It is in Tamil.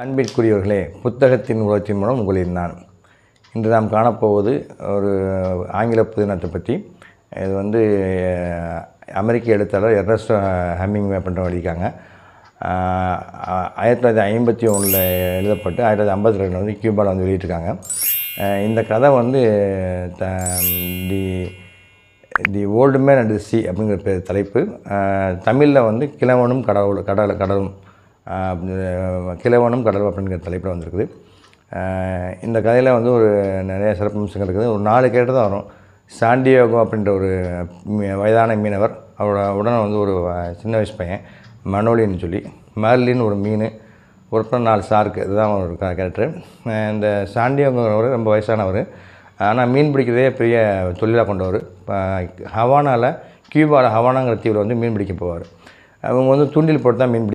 அன்பிற்குரியவர்களே புத்தகத்தின் உலகத்தின் மூலம் உங்களில் நான். இன்று நாம் காணப்போவது ஒரு ஆங்கில புதினத்தை பற்றி. இது வந்து அமெரிக்க எழுத்தாளர் எர்னஸ்ட் ஹம்மிங் பண்ணுற எழுதியிருக்காங்க ஆயிரத்தி தொள்ளாயிரத்தி ஐம்பத்தி ஒன்றில் எழுதப்பட்டு ஆயிரத்தி தொள்ளாயிரத்தி ஐம்பத்தி ரெண்டில் வந்து கியூபாவில் வந்து வெளியிட்டிருக்காங்க. இந்த கதை வந்து the the the old man and the sea அப்படிங்கிற பேர் தலைப்பு. தமிழில் வந்து கிழவனும் கடவுள் கடல் கடலும். கிழவனும் கடல் அப்படிங்கிற தலைப்பில் வந்திருக்குது. இந்த கதையில் வந்து ஒரு நிறைய சிறப்பம்சங்கள் இருக்குது. ஒரு நாலு கேட்டு தான் வரும். சாண்டியோகோ அப்படின்ற ஒரு வயதான மீனவர் அவரோட உடனே வந்து ஒரு சின்ன வயசு பையன் மனோலின்னு சொல்லி மர்லின்னு ஒரு மீன் ஒரு அப்புறம் நாலு சார்க்கு இதுதான் ஒரு கேரக்டர் இந்த சாண்டியோங்கிறவர் ரொம்ப வயசானவர். ஆனால் மீன் பிடிக்கிறதே பெரிய தொழிலாக கொண்டவர். ஹவானாவில் கியூபாவில் ஹவானாங்கிற தீவில் வந்து மீன் பிடிக்க போவார். அவங்க வந்து தூண்டில் போட்டு தான் மீன் பிடி